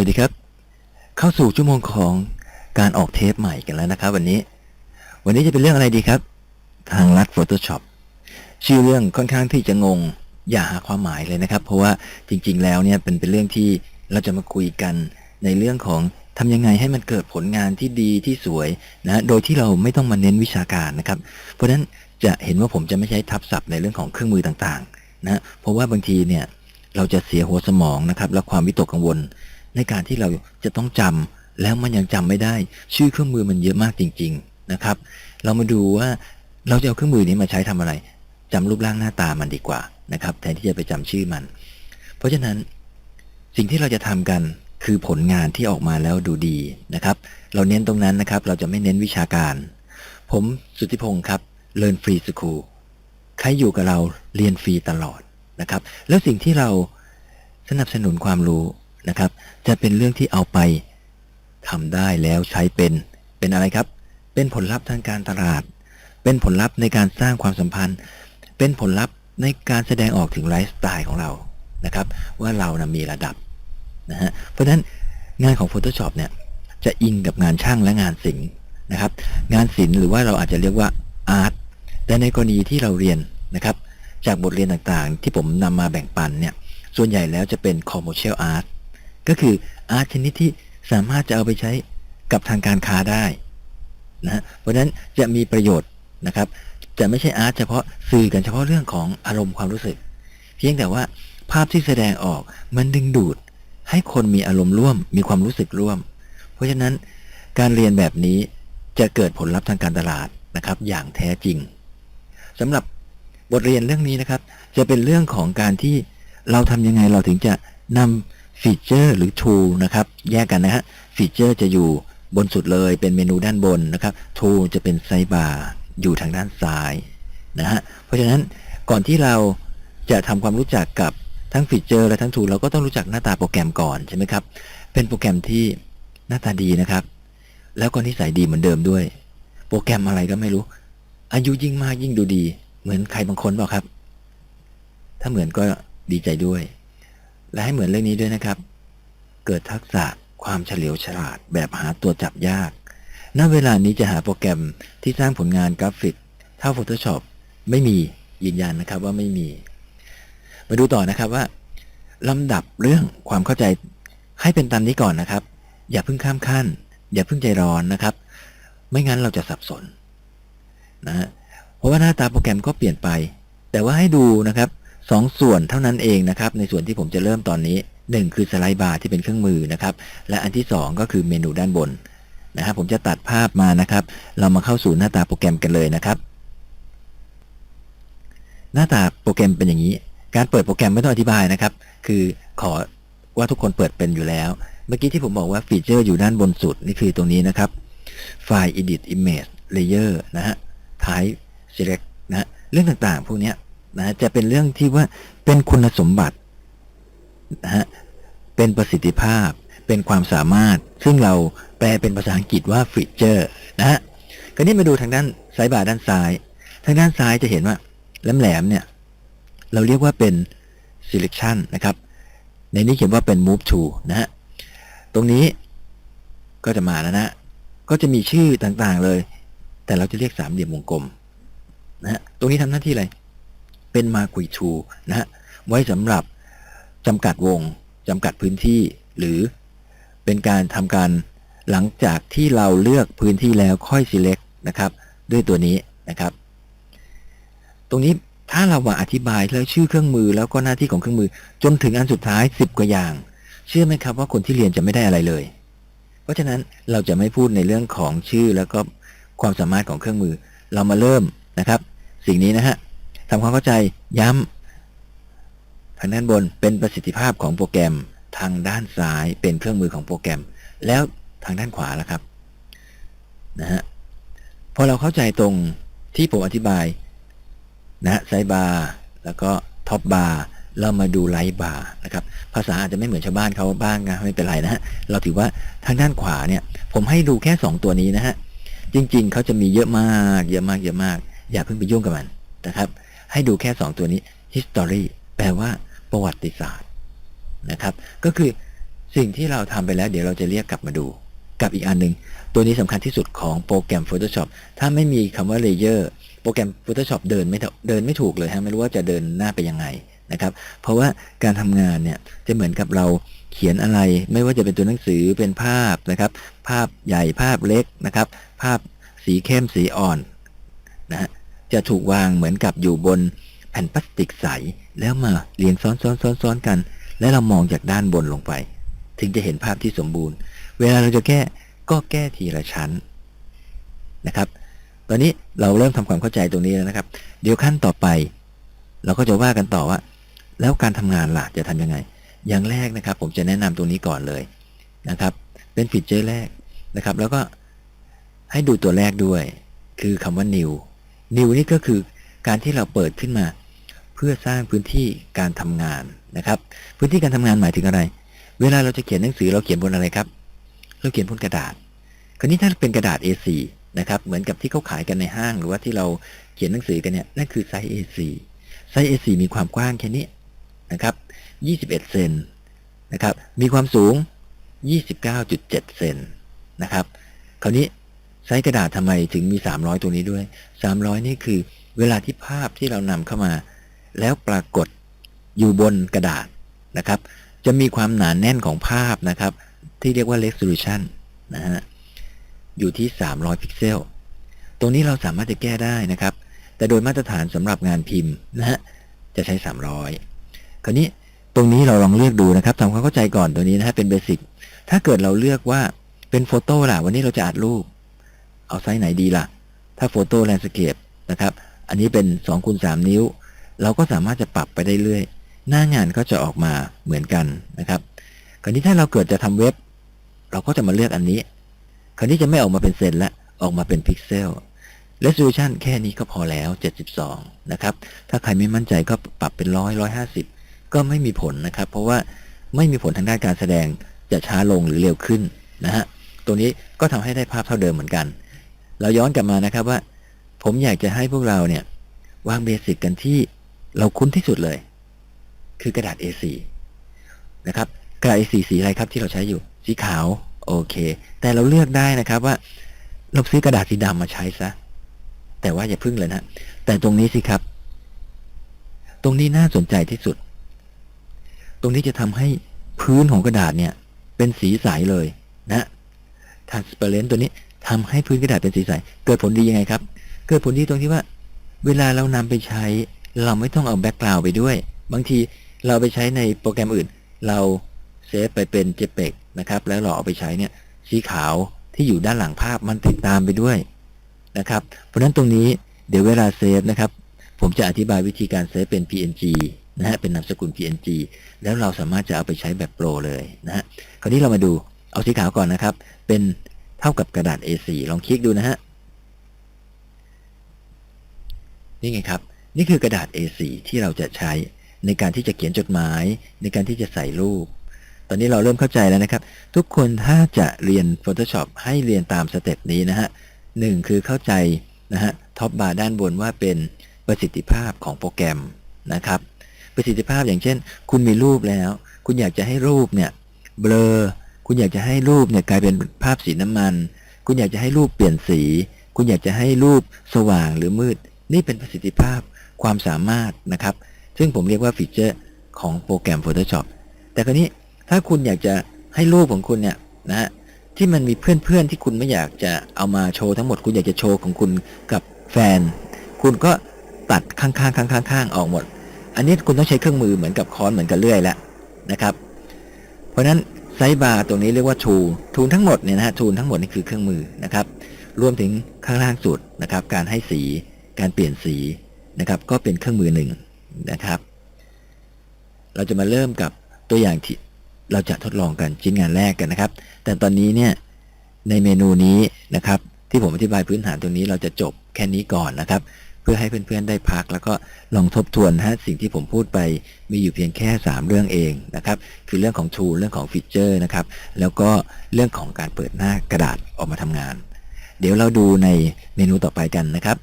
วัสดีครับ เข้าสู่ชั่วโมงของการออกเทปใหม่กันแล้วนะครับ วันนี้ วันนี้จะเป็นเรื่องอะไรดีครับ ทางลัด Photoshop ชื่อเรื่องค่อนข้างที่จะงง อย่าหาความหมายเลยนะครับ เพราะว่าจริง ๆ แล้วเนี่ยเป็นเป็นเรื่องที่เราจะมาคุยกันในเรื่องของทำยังไงให้มันเกิดผลงานที่ดีที่สวยนะโดยที่เราไม่ต้องมาเน้นวิชาการนะครับ เพราะฉะนั้นจะเห็นว่าผมจะไม่ใช้ทับศัพท์ในเรื่องของเครื่องมือต่างๆนะเพราะว่าบางทีเนี่ยเราจะเสียหัวสมองนะครับ และความวิตกกังวล ในการที่เราจะต้องจำแล้วมันยังจำไม่ได้ ชื่อเครื่องมือมันเยอะมากจริง ๆนะครับ เรามาดูว่าเราจะเอาเครื่องมือนี้มาใช้ทำอะไรจำรูปร่างหน้าตามันดีกว่านะครับ แทนที่จะไปจำชื่อมัน เพราะฉะนั้นสิ่งที่เราจะทำกันคือผลงานที่ออกมาแล้วดูดีนะครับ เราเน้นตรงนั้นนะครับ เราจะไม่เน้นวิชาการ ผมสุทธิพงศ์ครับ Learn Free School ใครอยู่กับเราเรียนฟรีตลอดนะครับ แล้วสิ่งที่เราสนับสนุนความรู้ นะครับ จะเป็นเรื่องที่เอาไปทำได้แล้วใช้เป็น เป็นอะไรครับ เป็นผลลัพธ์ทางการตลาด เป็นผลลัพธ์ในการสร้างความสัมพันธ์ เป็นผลลัพธ์ในการแสดงออกถึงไลฟ์สไตล์ของเรานะครับ ว่าเรานะมีระดับนะฮะเพราะฉะนั้นงานของ Photoshop เนี่ยจะอิงกับงานช่างและงานศิลป์นะครับ งานศิลป์หรือว่าเราอาจจะเรียกว่าอาร์ตแต่ในกรณีที่เราเรียนนะครับ จากบทเรียนต่างๆ ที่ผมนำมาแบ่งปันเนี่ยส่วนใหญ่แล้วจะเป็น commercial art ก็คืออาร์ตชนิดที่สามารถจะเอาไปใช้กับทางการค้าได้นะเพราะฉะนั้นจะมีประโยชน์นะครับ จะไม่ใช่อาร์ตเฉพาะสื่อกันเฉพาะเรื่องของอารมณ์ความรู้สึก เพียงแต่ว่าภาพที่แสดงออกมันดึงดูดให้คนมีอารมณ์ร่วม มีความรู้สึกร่วม เพราะฉะนั้นการเรียนแบบนี้จะเกิดผลลัพธ์ทางการตลาดนะครับ อย่างแท้จริงสำหรับบทเรียนเรื่องนี้นะครับ จะเป็นเรื่องของการที่เราทำยังไงเราถึงจะนำ ฟีเจอร์หรือ tool นะครับ แยกกันนะฮะฟีเจอร์จะอยู่บนสุดเลยเป็นเมนูด้านบนนะครับ tool จะเป็นไซบาร์อยู่ทางด้านซ้ายนะฮะเพราะฉะนั้นก่อนที่เราจะทำความรู้จักกับทั้งฟีเจอร์และทั้ง tool เราก็ต้องรู้จักหน้าตาโปรแกรมก่อนใช่ไหมครับ เป็นโปรแกรมที่หน้าตาดีนะครับ แล้วก็นิสัยดีเหมือนเดิมด้วย โปรแกรมอะไรก็ไม่รู้ อายุยิ่งมากยิ่งดูดี เหมือนใครบางคนเปล่าครับ ถ้าเหมือนก็ดีใจด้วย และให้เหมือนเรื่องนี้ด้วยนะครับ เกิดทักษะความเฉลียวฉลาดแบบหาตัวจับยาก ณ เวลานี้จะหาโปรแกรมที่สร้างผลงานกราฟิก เท่า Photoshop ไม่มียืนยันนะครับว่าไม่มี มาดูต่อนะครับว่าลำดับเรื่องความเข้าใจให้เป็นตามนี้ก่อนนะครับ อย่าเพิ่งข้ามขั้น อย่าเพิ่งใจร้อนนะครับ ไม่งั้นเราจะสับสนนะฮะเพราะว่าหน้าตาโปรแกรมก็เปลี่ยนไป แต่ว่าให้ดูนะครับ สองส่วนเท่านั้นเองนะครับ ในส่วนที่ผมจะเริ่มตอนนี้หนึ่งคือสไลด์บาร์ที่เป็นเครื่องมือนะครับ และอันที่สองก็คือเมนูด้านบนนะครับผมจะตัดภาพมานะครับ เรามาเข้าสู่หน้าตาโปรแกรมกันเลยนะครับ หน้าตาโปรแกรมเป็นอย่างนี้ การเปิดโปรแกรมไม่ต้องอธิบายนะครับ คือขอว่าทุกคนเปิดเป็นอยู่แล้ว เมื่อกี้ที่ผมบอกว่าฟีเจอร์อยู่ด้านบนสุดนี่คือตรงนี้นะครับไฟล์ edit image layer นะฮะ type select นะฮะเรื่องต่างๆ พวกเนี้ย นะจะเป็นเรื่องที่ว่าเป็นคุณสมบัตินะฮะเป็นประสิทธิภาพ เป็นความสามารถ ซึ่งเราแปลเป็นภาษาอังกฤษว่าฟีเจอร์นะฮะคราวนี้มาดูทางด้านซ้ายบ่าด้านซ้าย ทางด้านซ้ายจะเห็นว่าแหลมๆเนี่ย เราเรียกว่าเป็น selection นะครับ ในนี้เขียนว่าเป็น move to นะฮะตรงนี้ก็จะมาแล้วนะ ก็จะมีชื่อต่างๆเลย แต่เราจะเรียกสามเหลี่ยมวงกลมนะฮะตรงนี้ทำหน้าที่อะไร เป็นมาคุยทูนะฮะไว้สำหรับจำกัดวงจำกัดพื้นที่ หรือเป็นการทำการหลังจากที่เราเลือกพื้นที่แล้วค่อย select นะครับ ด้วยตัวนี้นะครับ ตรงนี้ถ้าเรามาอธิบายแล้วชื่อเครื่องมือแล้วก็หน้าที่ของเครื่องมือ จนถึงอันสุดท้าย 10 กว่าอย่าง เชื่อไหมครับว่าคนที่เรียนจะไม่ได้อะไรเลย เพราะฉะนั้นเราจะไม่พูดในเรื่องของชื่อแล้วก็ความสามารถของเครื่องมือ เรามาเริ่มนะครับ สิ่งนี้นะฮะ ทำความเข้าใจย้ำทางด้านบนเป็นประสิทธิภาพของโปรแกรม ทางด้านซ้ายเป็นเครื่องมือของโปรแกรม แล้วทางด้านขวาล่ะครับนะฮะพอเราเข้าใจตรงที่ผมอธิบายนะฮะไซบาร์แล้วก็ท็อปบาร์เรามาดูไลท์บาร์นะครับ ภาษาอาจจะไม่เหมือนชาวบ้านเขาบ้างนะไม่เป็นไรนะฮะเราถือว่าทางด้านขวาเนี่ย ผมให้ดูแค่ 2 ตัวนี้นะฮะจริง ๆเขาจะมีเยอะมาก เยอะมากเยอะมาก อย่าเพิ่งไปยุ่งกับมันนะครับ ให้ดูแค่ 2 ตัวนี้ history แปลว่าประวัติศาสตร์นะครับ ก็คือสิ่งที่เราทำไปแล้วเดี๋ยวเราจะเรียกกลับมาดู กับอีกอันหนึ่งตัวนี้สำคัญที่สุดของโปรแกรม Photoshop ถ้าไม่มีคำว่า Layer โปรแกรม Photoshop เดินไม่เดินไม่ถูกเลยฮะไม่รู้ว่าจะเดินหน้าไปยังไงนะครับ เพราะว่าการทำงานเนี่ยจะเหมือนกับเราเขียนอะไร ไม่ว่าจะเป็นตัวหนังสือเป็นภาพนะครับ ภาพใหญ่ภาพเล็กนะครับ ภาพสีเข้มสีอ่อนนะฮะ จะถูกวางเหมือนกับอยู่บนแผ่นพลาสติกใส แล้วมาเรียงซ้อนซ้อนซ้อนซ้อนกัน และเรามองจากด้านบนลงไป ถึงจะเห็นภาพที่สมบูรณ์ เวลาเราจะแก้ก็แก้ทีละชั้นนะครับ ตอนนี้เราเริ่มทำความเข้าใจตรงนี้แล้วนะครับ เดี๋ยวขั้นต่อไป เราก็จะว่ากันต่อว่า แล้วการทำงานล่ะจะทำยังไง อย่างแรกนะครับ ผมจะแนะนำตรงนี้ก่อนเลยนะครับ เป็นฟีเจอร์แรกนะครับ แล้วก็ให้ดูตัวแรกด้วย คือคำว่า new new นี่ก็คือการที่เราเปิดขึ้นมา เพื่อสร้างพื้นที่การทำงานนะครับ พื้นที่การทำงานหมายถึงอะไร เวลาเราจะเขียนหนังสือเราเขียนบนอะไรครับ เราเขียนบนกระดาษ คราวนี้ถ้าเป็นกระดาษ A4 นะครับเหมือนกับที่เขาขายกันในห้าง หรือว่าที่เราเขียนหนังสือกันเนี่ยนั่นคือไซส์ A4 ไซส์ A4 มีความกว้างแค่นี้นะครับ21 เซนนะครับ มีความสูง 29.7 เซนนะครับ คราวนี้ ไซส์กระดาษทำไมถึงมี 300 ตัวนี้ด้วย 300 นี่คือเวลาที่ภาพที่เรานำเข้ามา แล้วปรากฏอยู่บนกระดาษนะครับ จะมีความหนาแน่นของภาพนะครับ ที่เรียกว่า resolution นะฮะอยู่ที่ 300 พิกเซล ตรงนี้เราสามารถจะแก้ได้นะครับ แต่โดยมาตรฐานสำหรับงานพิมพ์นะฮะจะใช้ 300 คราวนี้ตรงนี้เราลองเลือกดูนะครับทำความเข้าใจก่อนตัวนี้นะฮะเป็นเบสิกถ้าเกิดเราเลือกว่าเป็นโฟโต้ล่ะ วันนี้เราจะอัดรูป เอาไซส์ไหนดีล่ะ ถ้าโฟโต้แลนด์สเคปนะครับ อันนี้เป็น2คูณ3นิ้ว เราก็สามารถจะปรับไปได้เรื่อย หน้างานก็จะออกมาเหมือนกันนะครับ คราวนี้ถ้าเราเกิดจะทำเว็บ เราก็จะมาเลือกอันนี้ คราวนี้จะไม่ออกมาเป็นเซนละออกมาเป็นพิกเซล resolution แค่นี้ก็พอแล้ว 72 นะครับ ถ้าใครไม่มั่นใจก็ปรับเป็นร้อยร้อยห้าสิบก็ไม่มีผลนะครับ เพราะว่าไม่มีผลทางด้านการแสดงจะช้าลงหรือเร็วขึ้นนะฮะ ตัวนี้ก็ทำให้ได้ภาพเท่าเดิมเหมือนกัน เราย้อนกลับมานะครับว่า ผมอยากจะให้พวกเราเนี่ยวางเบสิกกันที่เราคุ้นที่สุดเลย คือกระดาษ A4 นะครับ กระดาษ A4 สีอะไรครับที่เราใช้อยู่ สีขาวโอเค แต่เราเลือกได้นะครับว่า เราซื้อกระดาษสีดำมาใช้ซะแต่ว่าอย่าพึ่งเลยนะแต่ตรงนี้สิครับ ตรงนี้น่าสนใจที่สุด ตรงนี้จะทำให้พื้นของกระดาษเนี่ย เป็นสีใสเลยนะ transparent ตัวนี้ ทำให้พื้นกระดาษเป็นสีใส เกิดผลดียังไงครับ เกิดผลดีตรงที่ว่า เวลาเรานำไปใช้ เราไม่ต้องเอาแบ็กกราวด์ไปด้วย บางทีเราไปใช้ในโปรแกรมอื่น เราเซฟไปเป็น JPEG นะครับ แล้วเราเอาไปใช้เนี่ยสีขาวที่อยู่ด้านหลังภาพมันติดตามไปด้วยนะครับ เพราะฉะนั้นตรงนี้เดี๋ยวเวลาเซฟนะครับ ผมจะอธิบายวิธีการเซฟเป็น PNG นะฮะ เป็นนามสกุล PNG แล้วเราสามารถจะเอาไปใช้แบบโปรเลยนะฮะ คราวนี้เรามาดู เอาสีขาวก่อนนะครับ เป็น เท่ากับกระดาษ A4 ลองคลิกดูนะฮะ นี่ไงครับ นี่คือกระดาษ A4 ที่เราจะใช้ในการที่จะเขียนจดหมาย ในการที่จะใส่รูป ตอนนี้เราเริ่มเข้าใจแล้วนะครับ ทุกคนถ้าจะเรียน Photoshop ให้เรียนตามสเต็ปนี้นะฮะหนึ่งคือเข้าใจนะฮะท็อปบาร์ด้านบนว่าเป็นประสิทธิภาพของโปรแกรมนะครับ ประสิทธิภาพอย่างเช่น คุณมีรูปแล้ว คุณอยากจะให้รูปเนี่ยเบลอ คุณอยากจะให้รูปเนี่ยกลายเป็นภาพสีน้ำมัน คุณอยากจะให้รูปเปลี่ยนสี คุณอยากจะให้รูปสว่างหรือมืด นี่เป็นประสิทธิภาพความสามารถนะครับ ซึ่งผมเรียกว่าฟีเจอร์ของโปรแกรม Photoshop แต่คราวนี้ถ้าคุณอยากจะให้รูปของคุณเนี่ยนะฮะที่มันมีเพื่อนๆที่คุณไม่อยากจะเอามาโชว์ทั้งหมด คุณอยากจะโชว์ของคุณกับแฟน คุณก็ตัดข้างๆข้างๆข้างๆออกหมด อันนี้คุณต้องใช้เครื่องมือเหมือนกับค้อนเหมือนกับเลื่อยแล้วนะครับ เพราะฉะนั้น ไซบาร์ตรงนี้เรียกว่าทูทูทั้งหมดเนี่ยนะฮะทูทั้งหมดนี่คือเครื่องมือนะครับ รวมถึงข้างล่างสุดนะครับ การให้สี การเปลี่ยนสีนะครับ ก็เป็นเครื่องมือหนึ่งนะครับ เราจะมาเริ่มกับตัวอย่างที่เราจะทดลองกันชิ้นงานแรกกันนะครับ แต่ตอนนี้เนี่ยในเมนูนี้นะครับ ที่ผมอธิบายพื้นฐานตรงนี้เราจะจบแค่นี้ก่อนนะครับ พื่อให้เพื่อนๆได้พัก แล้วก็ลองทบทวนฮะสิ่งที่ผมพูดไปมีอยู่เพียงแค่ 3 เรื่องเองนะครับคือเรื่องของ tool เรื่องของฟีเจอร์นะครับแล้วก็เรื่องของการเปิดหน้ากระดาษออกมาทำงาน เดี๋ยวเราดูในเมนูต่อไปกันนะครับ